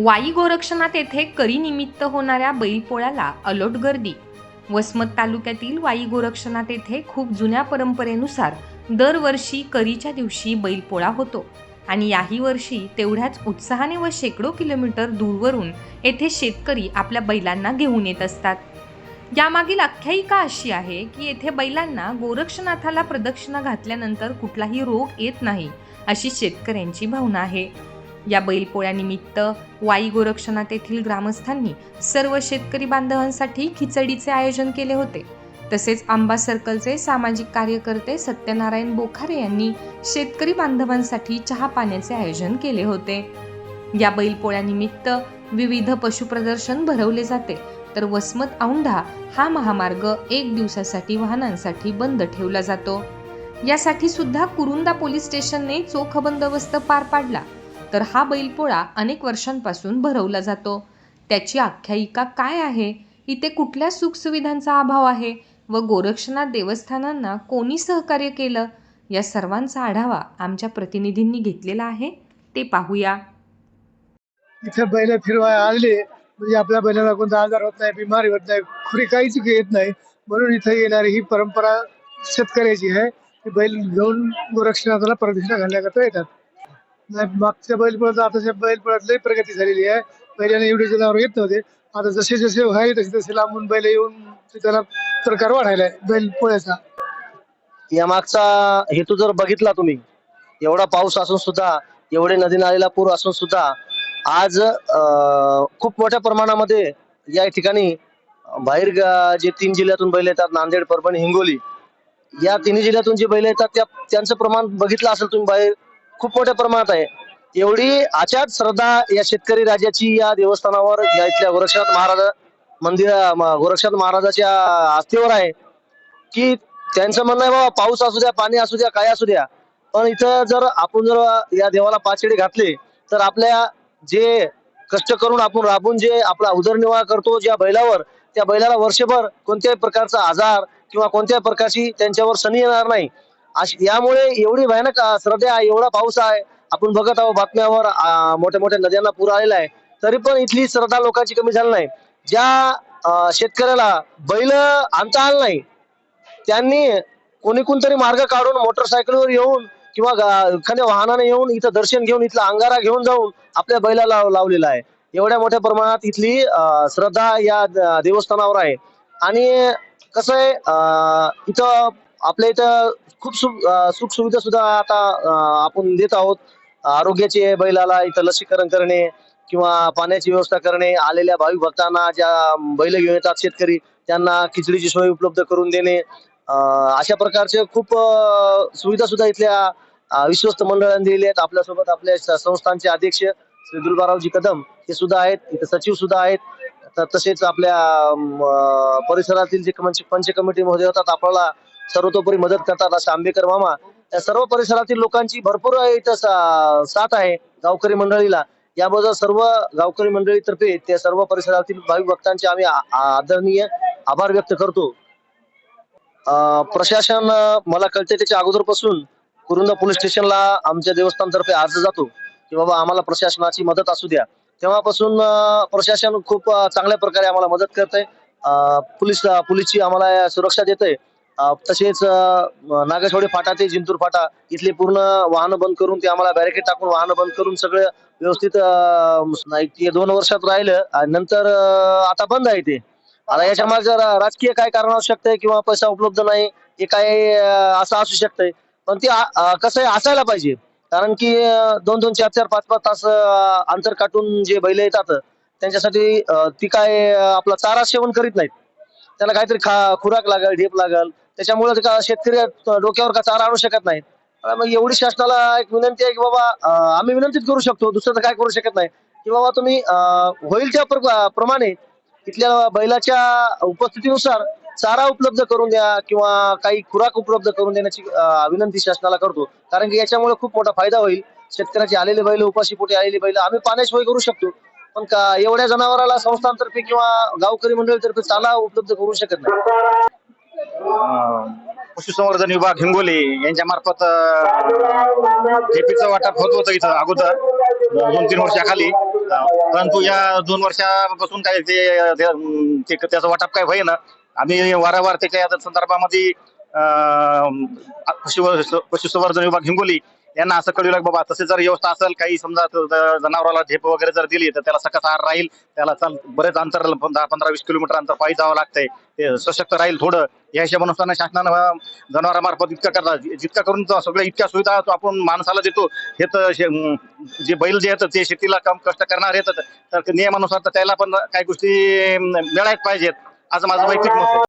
वाई गोरक्षणात येथे करीनिमित्त होणाऱ्या बैलपोळ्याला अलोट गर्दी. वसमत तालुक्यातील वाई गोरक्षणात येथे खूप जुन्या परंपरेनुसार दरवर्षी करीच्या दिवशी बैलपोळा होतो आणि याही वर्षी तेवढ्याच उत्साहाने व शेकडो किलोमीटर दूरवरून येथे शेतकरी आपल्या बैलांना घेऊन येत असतात. यामागील आख्यायिका अशी आहे की येथे बैलांना गोरक्षनाथाला प्रदक्षिणा घातल्यानंतर कुठलाही रोग येत नाही अशी शेतकऱ्यांची भावना आहे. या बैलपोळ्यानिमित्त वाई गोरक्षनाथ येथील ग्रामस्थांनी सर्व शेतकरी बांधवांसाठी खिचडीचे आयोजन केले होते. तसेच आंबा सर्कलचे सामाजिक कार्यकर्ते सत्यनारायण बोखारे यांनी शेतकरी बांधवांसाठी चहा पाण्याचे आयोजन केले होते. या बैलपोळ्यानिमित्त विविध पशुप्रदर्शन भरवले जाते. तर वसमत औंढा हा महामार्ग एक दिवसासाठी वाहनांसाठी बंद ठेवला जातो. यासाठी सुद्धा कुरुंदा पोलीस स्टेशनने चोख बंदोबस्त पार पाडला. तर हा बैलपोळा अनेक वर्षांपासून भरवला जातो. त्याची आख्यायिका काय आहे? इथे कुठल्या सुखसुविधांचा अभाव आहे? व गोरक्षनाथ देवस्थानांना कोणी सहकार्य केलं? या सर्वांचा आढावा आमच्या प्रतिनिधींनी घेतलेला आहे. ते पाहूया. इथे बैल फिरवाय आले. म्हणजे आपल्या बैलाला कोणता आजार होत नाही बिमारी होत नाही खुरी काहीच येत नाही. म्हणून इथे येणारी ही परंपरा शेतकऱ्याची आहे. बैल घेऊन गोरक्षनाथाला प्रदक्षिणा घालण्याकरता येतात. नाही मागच्या बैलपोळ्यात आताच्या बैलपोळ्यात लई प्रगती झालेली आहे. पहिल्याने एवढे जनावर येत नव्हते. आता जसे जसे व्हायले तसे तसे लांबून बैल येऊन त्याला प्रकार वाढायला बैल पोळ्याचा. या मागचा हेतू जर बघितला तुम्ही एवढा पाऊस असून सुद्धा एवढे नदी नालेला पूर असून सुद्धा आज खूप मोठ्या प्रमाणामध्ये या ठिकाणी बाहेर जे तीन जिल्ह्यातून बैल येतात नांदेड परभणी हिंगोली या तिन्ही जिल्ह्यातून जे बैल येतात त्या त्यांचं प्रमाण बघितलं असेल तुम्ही बाहेर खूप मोठ्या प्रमाणात आहे. एवढी अचाट श्रद्धा या शेतकरी राजाची या देवस्थानावर या इथल्या गोरक्षनाथ महाराज मंदिर गोरक्षनाथ महाराजाच्या आस्थेवर आहे की त्यांचं म्हणणं आहे बाबा पाऊस असू द्या पाणी असू द्या काय असू द्या. पण इथं जर आपण जर या देवाला पाचडी घातले तर आपल्या जे कष्ट करून आपण राबून जे आपला उदरनिर्वाह करतो ज्या बैलावर त्या बैलाला वर्षभर कोणत्याही प्रकारचा आजार किंवा कोणत्याही प्रकारची त्यांच्यावर सनी येणार नाही. यामुळे एवढी भयानक श्रद्धा आहे एवढा पाऊस आहे. आपण बघत आहोत बातम्यावर मोठ्या मोठ्या नद्यांना पूर आलेला आहे. तरी पण इथली श्रद्धा लोकांची कमी झाली नाही. ज्या शेतकऱ्याला बैल आणता आलं नाही त्यांनी कोणी कोणतरी मार्ग काढून मोटरसायकलवर येऊन किंवा एखाद्या वाहनाने येऊन इथं दर्शन घेऊन इथला अंगारा घेऊन जाऊन आपल्या बैलाला लाव- लावलेला आहे. एवढ्या मोठ्या प्रमाणात इथली श्रद्धा या देवस्थानावर आहे. आणि कसं आहे इथं आपल्या इथं खूप सुख सुविधा सुद्धा आता आपण देत आहोत. आरोग्याचे बैलाला इथं लसीकरण करणे किंवा पाण्याची व्यवस्था करणे आलेल्या भाविक भक्तांना ज्या बैल घेऊन येतात शेतकरी त्यांना खिचडीची सोय उपलब्ध करून देणे. अं, अशा प्रकारचे खूप सुविधा सुद्धा इथल्या विश्वस्त मंडळाने दिलेल्या आहेत. आपल्यासोबत आपल्या संस्थांचे अध्यक्ष श्री दुर्गारावजी कदम हे सुद्धा आहेत. इथे सचिव सुद्धा आहेत. तर तसेच आपल्या परिसरातील जे पंच पंच कमिटी महोदय होतात आपल्याला सर्वतोपरी मदत करतात अशा आंबेकर मामा. या सर्व परिसरातील लोकांची भरपूर इथं साथ आहे गावकरी मंडळीला. याबद्दल सर्व गावकरी मंडळीतर्फे त्या सर्व परिसरातील भाविक भक्तांचे आम्ही आदरणीय आभार व्यक्त करतो. अं, प्रशासन मला कळते त्याच्या अगोदरपासून कुरुंदा पोलीस स्टेशनला आमच्या देवस्थानतर्फे अर्ज जातो की बाबा आम्हाला प्रशासनाची मदत असू द्या. तेव्हापासून प्रशासन खूप चांगल्या प्रकारे आम्हाला मदत करते अं, पोलीस पोलीसची आम्हाला सुरक्षा देते तसेच नागेशवाडी फाटा ते जिंतूर फाटा इथले पूर्ण वाहनं बंद करून ते आम्हाला बॅरिकेड टाकून वाहनं बंद करून सगळं व्यवस्थित नाही दोन वर्षात राहिलं आणि नंतर आता बंद आहे ते. आता याच्या मागे जर राजकीय काय कारण असू शकतंय किंवा पैसा उपलब्ध नाही हे काय असं असू शकतंय. पण ते कसं आहे असायला पाहिजे. कारण की दोन दोन चार चार पाच पाच तास अंतर काटून जे बैल येतात त्यांच्यासाठी ती काय आपला चारा सेवन करीत नाहीत. त्याला काहीतरी खा खुराक लागल ढेप लागल त्याच्यामुळे शेतकरी डोक्यावर का चारा आणू शकत नाही मग एवढी शासनाला एक विनंती आहे की बाबा आम्ही विनंतीच करू शकतो दुसरं तर काय करू शकत नाही. की बाबा तुम्ही होईल त्या प्रमाणे तिथल्या बैलाच्या उपस्थितीनुसार चारा उपलब्ध करून द्या किंवा काही खुराक उपलब्ध करून देण्याची विनंती शासनाला करतो. कारण की याच्यामुळे खूप मोठा फायदा होईल. शेतकऱ्याचे आलेले बैल उपाशी पोटी आलेली बैल आम्ही पाण्याची सोय करू शकतो. पण का एवढ्या जनावराला संस्थांतर्फे किंवा गावकरी मंडळीतर्फे चाला उपलब्ध करू शकत नाही. पशुसंवर्धन विभाग हिंगोली यांच्या मार्फत जेपीचं वाटप होत होतं इथं अगोदर दोन तीन वर्षाखाली. परंतु या दोन वर्षापासून काय ते ते- त्याचं वाटप काय होईना. आम्ही वारंवार त्याच्या या संदर्भामध्ये पशु पशुसंवर्धन विभाग हिंगोली यांना असं कळू की बाबा तसे जर व्यवस्था असेल काही समजा जनावराला झेप वगैरे जर दिली तर त्याला सकस आहार राहील. त्याला चाल बरेच अंतर दहा पंधरा वीस किलोमीटर अंतर पायी जावं लागतंय. ते सशक्त राहील थोडं. या हिशोबानुसार शासनानं जनावरामार्फत इतकं करतात जितकं करून सगळ्या इतक्या सुविधा तो आपण माणसाला देतो हे तर शे- जे बैल जे आहेत ते शेतीला कम कष्ट करणार आहेत. तर नियमानुसार तर त्याला पण काही गोष्टी मिळायला मिळायच पाहिजेत. आज माझं वैयक्तिक मत